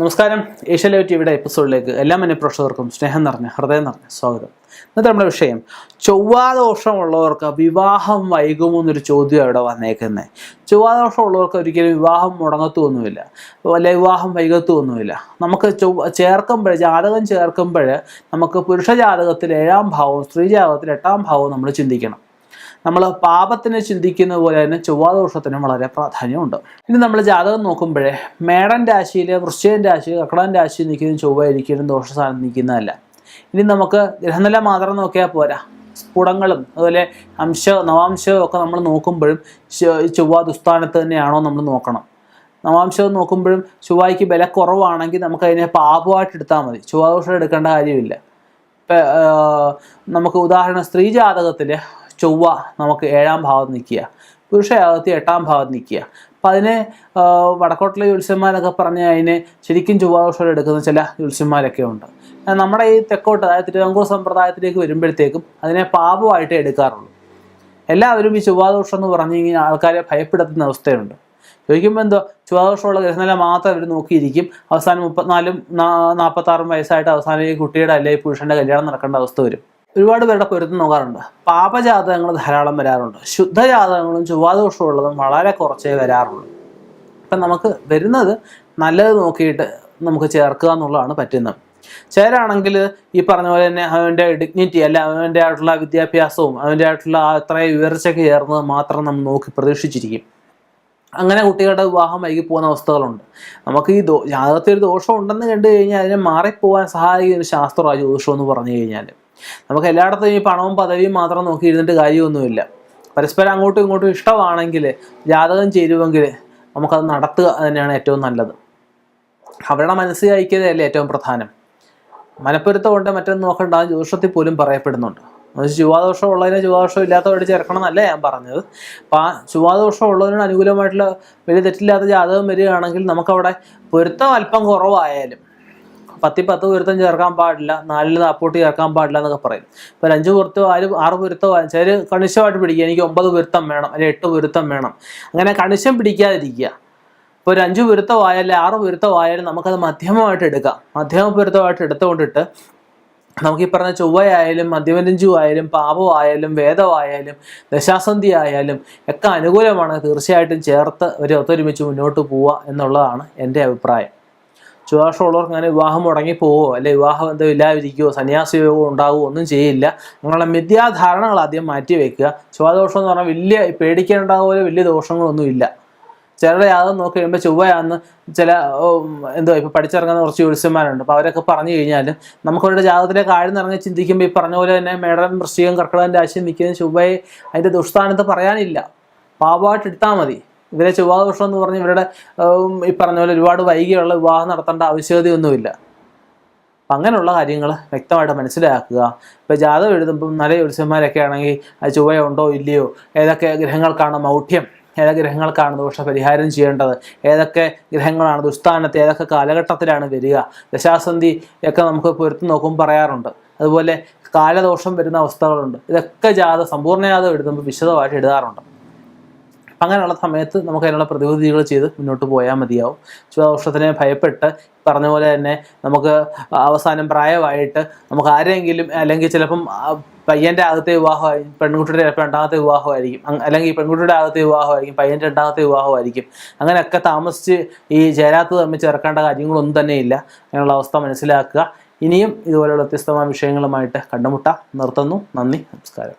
നമസ്കാരം. Asia live ടിവിയുടെ എപ്പിസോഡിലേക്ക് എല്ലാ മനഃപ്രേക്ഷകർക്കും സ്നേഹം നിറഞ്ഞ ഹൃദയം നിറഞ്ഞ സ്വാഗതം. ഇന്നത്തെ നമ്മുടെ വിഷയം ചൊവ്വാദോഷമുള്ളവർക്ക് വിവാഹം വൈകുമോ എന്നൊരു ചോദ്യം അവിടെ വന്നേക്കുന്നത് ചൊവ്വാദോഷമുള്ളവർക്ക് ഒരിക്കലും വിവാഹം മുടങ്ങത്തുമൊന്നുമില്ല അല്ലെ വിവാഹം വൈകത്തുമൊന്നുമില്ല നമുക്ക് ചൊവ്വ ചേർക്കുമ്പോൾ ജാതകം ചേർക്കുമ്പോൾ നമുക്ക് പുരുഷ ജാതകത്തിൽ ഏഴാം ഭാവവും സ്ത്രീ ജാതകത്തിൽ എട്ടാം ഭാവവും നമ്മൾ ചിന്തിക്കണം. നമ്മൾ പാപത്തിനെ ചിന്തിക്കുന്ന പോലെ തന്നെ ചൊവ്വാദോഷത്തിനും വളരെ പ്രാധാന്യമുണ്ട്. ഇനി നമ്മൾ ജാതകം നോക്കുമ്പോഴേ മേടൻ രാശിയിൽ വൃശ്ചികൻ രാശി കക്കടൻ രാശി നിൽക്കുന്ന ചൊവ്വ ദോഷ ദോഷസ്ഥാനം നിൽക്കുന്നതല്ല. ഇനി നമുക്ക് ഗ്രഹനില മാത്രം നോക്കിയാൽ പോരാ. സ്ഫുടങ്ങളും അതുപോലെ അംശ നവാംശവും ഒക്കെ നമ്മൾ നോക്കുമ്പോഴും ചൊവ്വാ ദുസ്ഥാനത്ത് തന്നെയാണോ നമ്മൾ നോക്കണം. നവാംശം നോക്കുമ്പോഴും ചൊവ്വായ്ക്ക് വില കുറവാണെങ്കിൽ നമുക്ക് അതിനെ പാപമായിട്ട് എടുത്താൽ മതി. ചൊവ്വാദോഷം എടുക്കേണ്ട കാര്യമില്ല. ഇപ്പം നമുക്ക് ഉദാഹരണം സ്ത്രീ ജാതകത്തിൽ ചൊവ്വ നമുക്ക് ഏഴാം ഭാവത്ത് നിൽക്കുക. പുരുഷ ജാതകത്തിൽ എട്ടാം ഭാവത്ത് നിൽക്കുക. അപ്പം അതിനെ വടക്കോട്ടിലെ ജ്യോത്സ്യന്മാരൊക്കെ പറഞ്ഞ് അതിനെ ശരിക്കും ചൊവ്വാദോഷം എടുക്കുന്ന ചില ജ്യോത്സ്യന്മാരൊക്കെ ഉണ്ട്. നമ്മുടെ ഈ തെക്കോട്ട് അതായത് തിരുവങ്കൂർ സമ്പ്രദായത്തിലേക്ക് വരുമ്പോഴത്തേക്കും അതിനെ പാപമായിട്ട് എടുക്കാറുള്ളൂ. എല്ലാവരും ഈ ചൊവ്വാദോഷം എന്ന് പറഞ്ഞു കഴിഞ്ഞാൽ ആൾക്കാരെ ഭയപ്പെടുത്തുന്ന അവസ്ഥയുണ്ട്. ചോദിക്കുമ്പോൾ എന്തോ ചുവാദോഷമുള്ള ഗ്രഹനില മാത്രം അവർ നോക്കിയിരിക്കും. അവസാനം മുപ്പത്തിനാലും നാൽപ്പത്താറും വയസ്സായിട്ട് അവസാനം ഈ കുട്ടിയുടെ അല്ലെങ്കിൽ പുരുഷന്റെ കല്യാണം നടക്കേണ്ട അവസ്ഥ വരും. ഒരുപാട് പേരുടെ പൊരുത്തം നോക്കാറുണ്ട്. പാപജാതകങ്ങൾ ധാരാളം വരാറുണ്ട്. ശുദ്ധജാതകങ്ങളും ചൊവ്വാദോഷമുള്ളതും വളരെ കുറച്ചേ വരാറുള്ളൂ. അപ്പം നമുക്ക് വരുന്നത് നല്ലത് നോക്കിയിട്ട് നമുക്ക് ചേർക്കുക എന്നുള്ളതാണ് പറ്റുന്നത്. ചേരാണെങ്കിൽ ഈ പറഞ്ഞ പോലെ തന്നെ അവന്റെ ഡിഗ്നിറ്റി അല്ല അവന്റെ ആയിട്ടുള്ള വിദ്യാഭ്യാസവും അവന്റെ ആയിട്ടുള്ള അത്രയും ഉയർച്ചയ്ക്ക് ചേർന്നത് മാത്രം നമ്മൾ നോക്കി പ്രതീക്ഷിച്ചിരിക്കും. അങ്ങനെ കുട്ടികളുടെ വിവാഹം വൈകി പോകുന്ന അവസ്ഥകളുണ്ട്. നമുക്ക് ഈ ദോ ജാതകത്തിൽ ഒരു ദോഷം ഉണ്ടെന്ന് കണ്ടു കഴിഞ്ഞാൽ അതിനെ മാറിപ്പോകാൻ സഹായിക്കുന്ന ഒരു ശാസ്ത്രമാണ് ജ്യോതിഷം എന്ന് പറഞ്ഞു കഴിഞ്ഞാൽ നമുക്ക് എല്ലായിടത്തും ഈ പണവും പദവിയും മാത്രം നോക്കി ഇരുന്നിട്ട് കാര്യമൊന്നുമില്ല. പരസ്പരം അങ്ങോട്ടും ഇങ്ങോട്ടും ഇഷ്ടമാണെങ്കിൽ ജാതകം ചേരുമെങ്കിൽ നമുക്കത് നടത്തുക തന്നെയാണ് ഏറ്റവും നല്ലത്. അവരുടെ മനസ്സിൽ അയക്കുന്നതല്ലേ ഏറ്റവും പ്രധാനം. മനപ്പൊരുത്തം കൊണ്ട് മറ്റൊന്നും നോക്കണ്ട. ജ്യോതിഷത്തിൽ പോലും പറയപ്പെടുന്നുണ്ട്. ചുവാദോഷം ഉള്ളതിനെ ചുവാദോഷം ഇല്ലാത്തവരോട് ചേർക്കണം എന്നല്ല ഞാൻ പറഞ്ഞത്. അപ്പം ആ ചുവാദോഷം ഉള്ളതിനോട് അനുകൂലമായിട്ടുള്ള വലിയ തെറ്റില്ലാത്ത ജാതകം വരികയാണെങ്കിൽ നമുക്കവിടെ പൊരുത്തം അല്പം കുറവായാലും പത്തി പത്ത് പൊരുത്തം ചേർക്കാൻ പാടില്ല നാലിൽ നാപ്പോട്ട് ചേർക്കാൻ പാടില്ല എന്നൊക്കെ പറയും. ഇപ്പോൾ അഞ്ച് പൊരുത്തോ ആരും ആറ് പൊരുത്തോ ചില കണിശമായിട്ട് പിടിക്കുക. എനിക്ക് ഒമ്പത് പൊരുത്തം വേണം അല്ലെങ്കിൽ എട്ട് പൊരുത്തം വേണം. അങ്ങനെ കണിശം പിടിക്കാതിരിക്കുക. ഇപ്പോൾ ഒരു അഞ്ച് പൊരുത്തമായാലും ആറ് പൊരുത്തമായാലും നമുക്കത് മധ്യമമായിട്ട് എടുക്കാം. മധ്യമ പൊരുത്തമായിട്ട് എടുത്തുകൊണ്ടിട്ട് നമുക്ക് ഈ പറഞ്ഞ ചൊവ്വയായാലും മധ്യമരഞ്ജു ആയാലും പാപമായാലും വേദമായാലും ദശാസന്ധി ആയാലും ഒക്കെ അനുകൂലമാണ് തീർച്ചയായിട്ടും ചേർത്ത് ഒരു ഒത്തൊരുമിച്ച് മുന്നോട്ട് പോവുക എന്നുള്ളതാണ് എന്റെ അഭിപ്രായം. ചുവാഷമുള്ളവർക്ക് അങ്ങനെ വിവാഹം മുടങ്ങി പോവോ? അല്ലെ വിവാഹം എന്തോ ഇല്ലാതിരിക്കുവോ? സന്യാസയോഗം ഉണ്ടാവുമോ ഒന്നും ചെയ്യില്ല. നിങ്ങളുടെ മിഥ്യാധാരണകൾ ആദ്യം മാറ്റി വെക്കുക. ചുവാദോഷം എന്ന് പറഞ്ഞാൽ വലിയ പേടിക്കേണ്ട പോലെ വലിയ ദോഷങ്ങളൊന്നുമില്ല ചിലരുടെ യാതൊന്നും നോക്കി കഴിയുമ്പോൾ ചൊവ്വയാന്ന് ചില എന്തോ ഇപ്പോൾ പഠിച്ചിറങ്ങുന്ന കുറച്ച് ജ്യോത്സ്യന്മാരുണ്ട് അപ്പോൾ അവരൊക്കെ പറഞ്ഞു കഴിഞ്ഞാൽ നമുക്ക് അവരുടെ ജാതകത്തിലേക്ക് ആഴ്ന്നിറങ്ങി ചിന്തിക്കുമ്പോൾ ഈ പറഞ്ഞ പോലെ തന്നെ മേടം വൃശ്ചികം കർക്കിടകം രാശി നിൽക്കുന്ന ചൊവ്വയെ അതിന്റെ ദുഷ്സ്ഥാനത്ത് പറയാനില്ല. പാപമായിട്ട് എടുത്താൽ മതി. ഇവരെ ചൊവ്വാദോഷം എന്ന് പറഞ്ഞ് ഇവരുടെ ഈ പറഞ്ഞ പോലെ ഒരുപാട് വൈകിയുള്ള വിവാഹം നടത്തേണ്ട ആവശ്യകതയൊന്നുമില്ല. അങ്ങനെയുള്ള കാര്യങ്ങൾ വ്യക്തമായിട്ട് മനസ്സിലാക്കുക. ഇപ്പോൾ ജാതകം എഴുതുമ്പം നല്ല ജ്യോത്സ്യന്മാരൊക്കെ ആണെങ്കിൽ അത് ചൊവ്വയുണ്ടോ ഇല്ലയോ ഏതൊക്കെ ഗ്രഹങ്ങൾക്കാണ് മൗഢ്യം ഏതൊക്കെ ഗ്രഹങ്ങൾക്കാണ് ദോഷ പരിഹാരം ചെയ്യേണ്ടത് ഏതൊക്കെ ഗ്രഹങ്ങളാണ് ദുസ്ഥാനത്ത് ഏതൊക്കെ കാലഘട്ടത്തിലാണ് വരിക ദശാസന്ധി ഒക്കെ നമുക്ക് പൊരുത്തു നോക്കുമ്പോൾ പറയാറുണ്ട്. അതുപോലെ കാലദോഷം വരുന്ന അവസ്ഥകളുണ്ട്. ഇതൊക്കെ ജാത സമ്പൂർണ ജാതം എഴുതുമ്പോൾ വിശദമായിട്ട് എഴുതാറുണ്ട്. അങ്ങനെയുള്ള സമയത്ത് നമുക്ക് അതിനുള്ള പ്രതിവിധികൾ ചെയ്ത് മുന്നോട്ട് പോയാൽ മതിയാവും. ചുവദോഷത്തിനെ ഭയപ്പെട്ട് പറഞ്ഞ പോലെ തന്നെ നമുക്ക് അവസാനം പ്രായമായിട്ട് നമുക്ക് ആരെങ്കിലും അല്ലെങ്കിൽ ചിലപ്പം പയ്യന്റെ ആദ്യത്തെ വിവാഹമായി പെൺകുട്ടിയുടെ ചിലപ്പോൾ രണ്ടാമത്തെ വിവാഹമായിരിക്കും. അല്ലെങ്കിൽ പെൺകുട്ടിയുടെ ആദ്യത്തെ വിവാഹമായിരിക്കും പയ്യന്റെ രണ്ടാമത്തെ വിവാഹമായിരിക്കും. അങ്ങനെയൊക്കെ താമസിച്ച് ഈ ചേരാത്ത തമ്മിൽ ചേർക്കേണ്ട കാര്യങ്ങളൊന്നും തന്നെ ഇല്ല അങ്ങനെയുള്ള അവസ്ഥ മനസ്സിലാക്കുക. ഇനിയും ഇതുപോലെയുള്ള വ്യത്യസ്തമായ വിഷയങ്ങളുമായിട്ട് കണ്ടുമുട്ടാം. നിർത്തുന്നു. നന്ദി. നമസ്കാരം.